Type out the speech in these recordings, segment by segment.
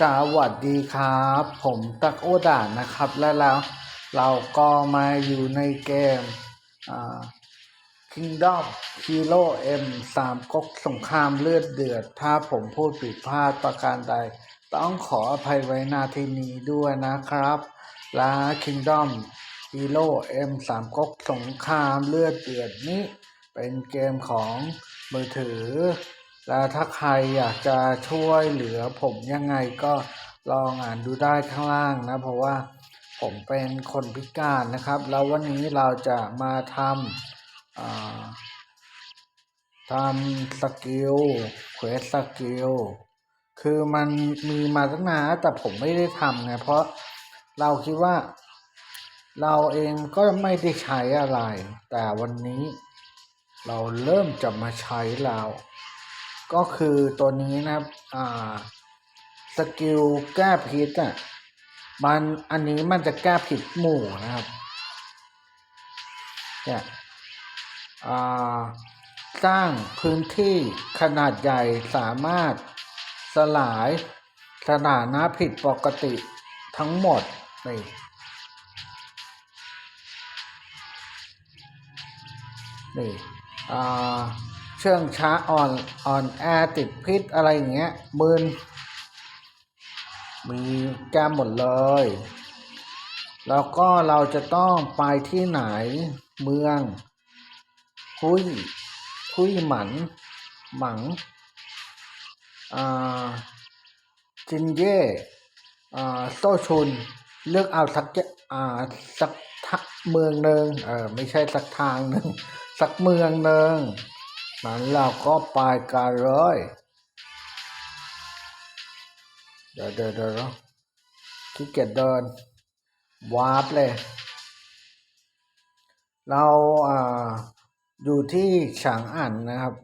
สวัสดีครับ ผมตักโอดานนะครับ และแล้วเราก็มาอยู่ในเกมอ่า Kingdom Hero M สามก๊กสงครามเลือดเดือด ถ้าผมพูดผิดพลาดประการใด ต้องขออภัยไว้นาทีนี้ด้วยนะครับ และ Kingdom Hero M สามก๊กสงครามเลือดเดือดนี้ เป็นเกมของมือถือ แล้วถ้าใครอยากจะช่วยเหลือผมยังไงก็ลองอ่านดูได้ข้างล่างนะ เพราะว่าผมเป็นคนพิการนะครับ แล้ววันนี้เราจะมาทำทำสกิลเควสสกิลคือมันมีมาตั้งนานแต่ผมไม่ได้ทำไงเพราะเราคิดว่า เราเองก็ไม่ได้ใช้อะไร แต่วันนี้เราเริ่มจะมาใช้แล้ว ก็คือตัวนี้นะครับอ่าสกิลแก้พิษอะมันอันนี้มันจะแก้พิษหมู่นะครับเนี่ยอ่าสร้างพื้นที่ขนาดใหญ่สามารถสลายสถานะผิดปกติทั้งหมดนี่นี่อ่า เชื่องช้าอ่อนอ่อนแอติดพิษอะไรอย่างเงี้ยมืนมีแก้มหมดเลย แล้วก็เราจะต้องไปที่ไหนเมืองคุยคุยหมัน หมังอ่าจินเย่อ่าโซชุน เลือกเอาสักอ่าสักเมืองหนึ่งเออไม่ใช่สักทางหนึ่งสักเมืองหนึ่ง นั้นเราก็ไปกันเลยเดี๋ยวเดี๋ยวเดี๋ยวขี้เกียจเดิน วาร์ปเลย เราอ่าอยู่ที่ฉางอันนะครับ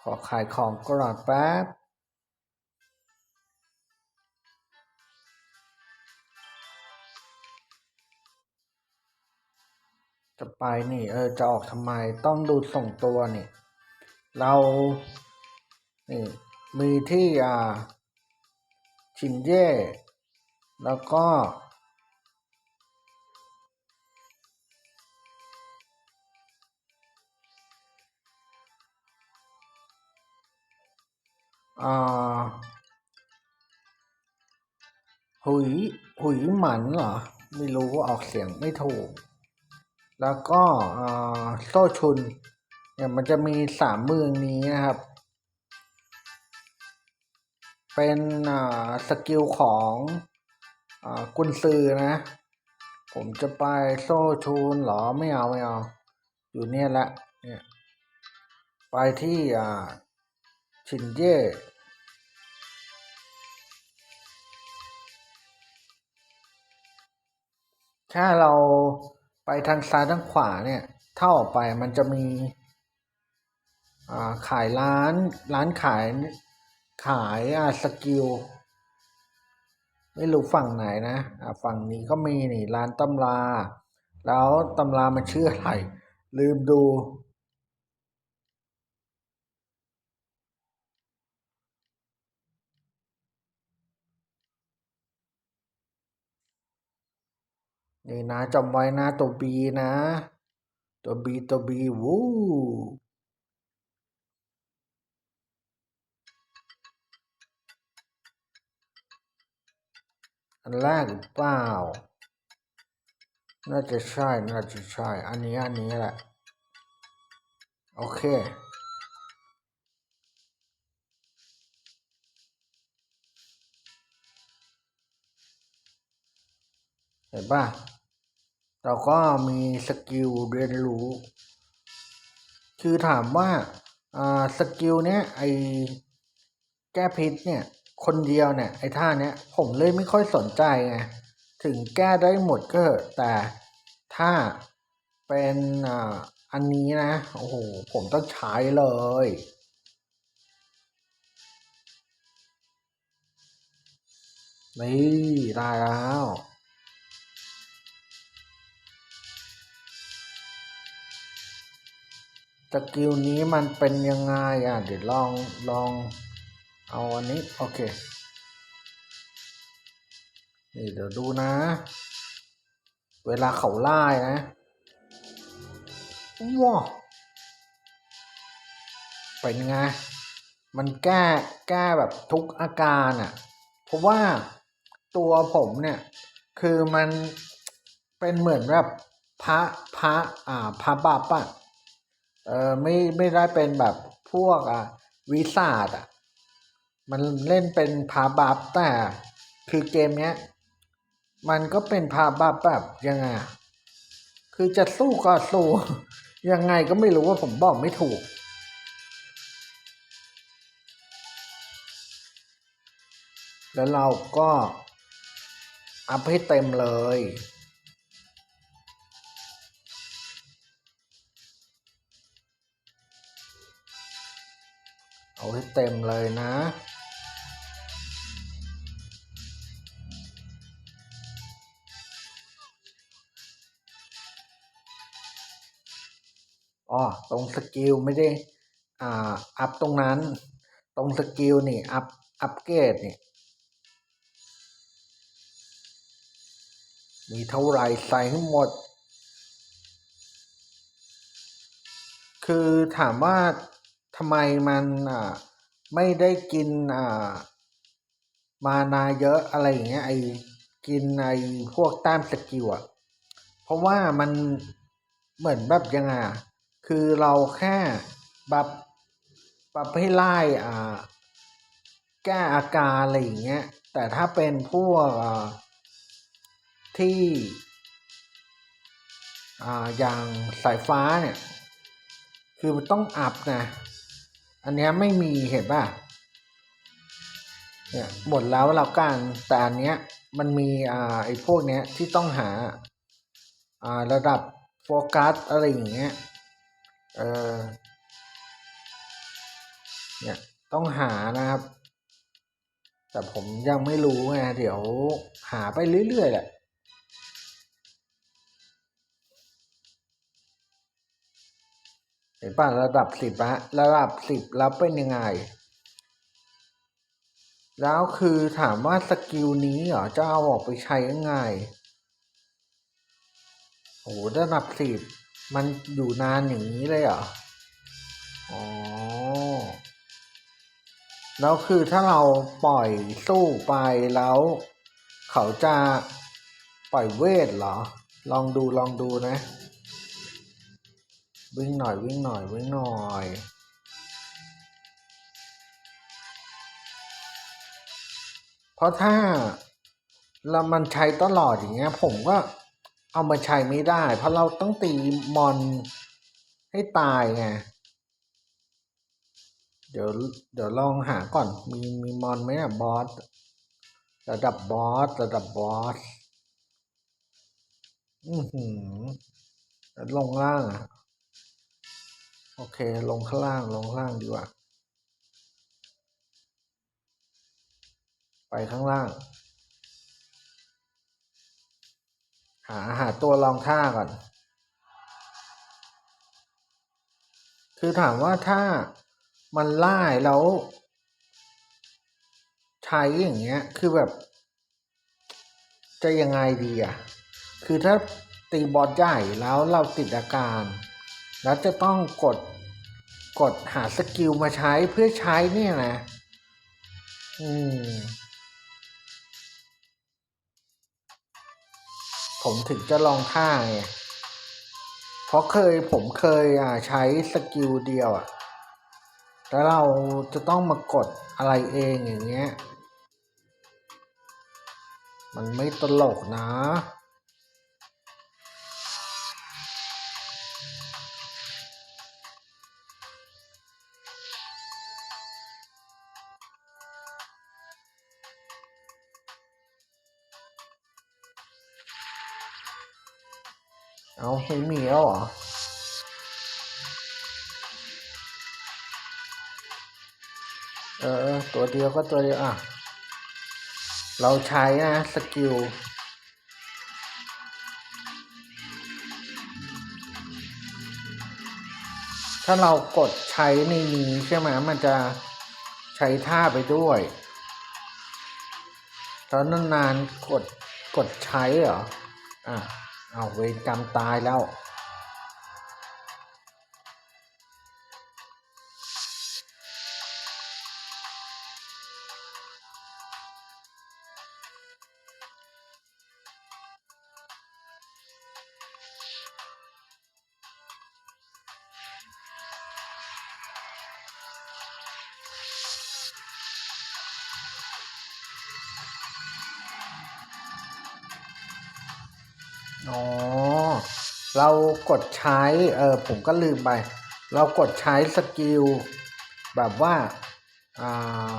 ขอขายของก่อนแป๊บ จะไปนี่ เออ จะออกทำไมต้องดูส่งตัวนี่ เรานี่มีที่อ่าชินเย่ แล้วก็ อ่า หุย หุยหมันเหรอ ไม่รู้ว่าออกเสียงไม่ถูก แล้วก็อ่าโซชุนเนี่ยมันจะมีสามเมืองนี้นะครับ เป็นอ่าสกิลของอ่ากุนซือนะ ผมจะไปโซชูนเหรอไม่เอาไม่เอา อยู่เนี่ยแหละเนี่ยไปที่อ่าชินเย่ถ้าเรา ไปทางซ้ายทางขวาเนี่ยถ้าออกไปมันจะมีขายร้านร้านขายขายอ่าสกิลไม่รู้ฝั่งไหนนะฝั่งนี้ก็มีนี่ร้านตำรา แล้วตำรามันชื่ออะไรลืมดู นี่นะจำไว้นะตัวบีนะ ตัวบีตัวบีวู้อันแรกหรือเปล่า น่าจะใช่ น่าจะใช่ อันนี้ อันนี้แหละ โอเคเห็นป่ะ เราก็มีสกิลเรียนรู้ คือถามว่าอ่าสกิลเนี้ยไอแก้พิษเนี่ยคนเดียวเนี่ยไอท่าเนี้ยผมเลยไม่ค่อยสนใจไงถึงแก้ได้หมดก็เถอะแต่ถ้าเป็นอ่าอันนี้นะ โอ้โห ผมต้องใช้เลย นี่ ได้แล้ว สกิลนี้มันเป็นยังไงอะเดี๋ยวลองลองเอาอันนี้ โอเค นี่เดี๋ยวดูนะ เวลาเขาไล่นะว้าเป็นไง มันแก้แก้แบบทุกอาการอะ เพราะว่าตัวผมเนี่ย คือมันเป็นเหมือนแบบพระพระอ่าพระบับอะ เออไม่ไม่ได้เป็นแบบพวกอะวิสาดอะมันเล่นเป็นพาบับแต่คือเกมเนี้ย มันก็เป็นพาบับแบบยังไงคือจะสู้ก็สู้ ยังไงก็ไม่รู้ว่าผมบอกไม่ถูก แล้วเราก็อัพให้เต็มเลย ให้เต็มเลยนะ อ๋อ ตรงสกิลไม่ได้ อ่า อัพตรงนั้น ตรงสกิลนี่ อัพ อัพเกรดนี่ มีเท่าไหร่ใส่ให้หมด คือถามว่าำไมมันอ่าไม่ได้กินอ่ามานาเยอะอะไรอย่างเงี้ยไอกินไอพวกต้มสกิลอะเพราะว่ามันเหมือนแบบยังไงอะคือเราแค่แบบปรับให้ไล่อ่าแก้อาการอะไรอย่างเงี้ย แต่ถ้าเป็นพวกอ่าที่อ่าอย่างสายฟ้าเนี่ย คือมันต้องอัพนะ อันเนี้ยไม่มีเห็นป่ะเนี่ยหมดแล้วเรากันแต่อันเนี้ยมันมีอ่าไอ้พวกเนี้ยที่ต้องหาอ่าระดับโฟกัสอะไรอย่างเงี้ยเออเนี่ยต้องหานะครับ แต่ผมยังไม่รู้ไงเดี๋ยวหาไปเรื่อยๆแหละ เห็นป่ะระดับสิบอะระดับสิบแล้วเป็นยังไง แล้วคือถามว่าสกิลนี้เหรอจะเอาออกไปใช้ยังไงโอ้ระดับสิบมันอยู่นานอย่างนี้เลยเหรออ๋อแล้วคือถ้าเราปล่อยสู้ไปแล้ว เขาจะปล่อยเวทเหรอ ลองดูลองดูนะ วิ่งหน่อยวิ่งหน่อยวิ่งหน่อยเพราะถ้าเรามันใช้ตลอดอย่างเงี้ย ผมก็เอามาใช้ไม่ได้ เพราะเราต้องตีมอนให้ตายไงเดี๋ยวเดี๋ยวลองหาก่อนมีมีมอนไหมอะบอสระดับบอสระดับบอส อือหือลงล่างอะ โอเค ลงข้างล่างลงข้างล่างดีกว่า ไปข้างล่าง หาหาตัวรองท่าก่อน คือถามว่าถ้ามันไล่แล้ว ใช้อย่างเงี้ย คือแบบ จะยังไงดีอะ คือถ้าตีบอสใหญ่แล้วเราติดอาการ แล้วจะต้องกดกดหาสกิลมาใช้เพื่อใช้เนี่ยนะ อืม ผมถึงจะลองท่าไงเพราะเคยผมเคยอ่าใช้สกิลเดียวอะแล้วเราจะต้องมากดอะไรเองอย่างเงี้ย มันไม่ตลกนะ เอาไม่มีแล้วเหรอเออ ตัวเดียวก็ตัวเดียวอะ เราใช้นะสกิลถถ้าเรากดใช้ในนี้ใช่ไหมมันจะใช้ท่าไปด้วย ตอนนานๆกดกดใช้เหรอ อะ เอาเวรกรรมตายแล้ว อ๋อ เรากดใช้ เออผมก็ลืมไป เรากดใช้สกิล แบบว่าอ่า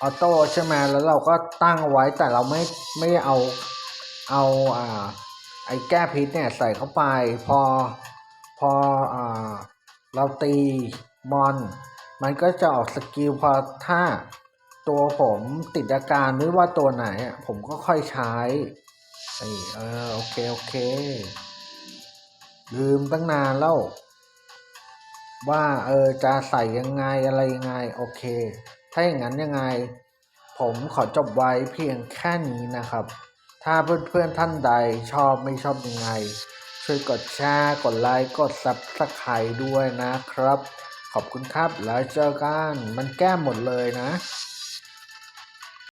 ออโต้ใช่ไหมแล้วเราก็ตั้งไว้แต่เราไม่ไม่เอาเอาอ่าไอ้แก้พิษเนี่ยใส่เข้าไป พอพออ่าเราตีมอน มันก็จะออกสกิลพอถ้าตัวผมติดอาการไม่ว่าตัวไหนอะผมก็ค่อยใช้ ไอ้เออโอเคโอเคลืมตั้งนานแล้ว ว่าเออจะใส่ยังไงอะไรยังไงโอเค ถ้าอย่างนั้นยังไง ผมขอจบไว้เพียงแค่นี้นะครับ ถ้าเพื่อนๆท่านใดชอบไม่ชอบยังไง ช่วยกดแชร์กดไลค์กดซับสไครด้วยนะครับ ขอบคุณครับแล้วเจอกันมันแก้หมดเลยนะ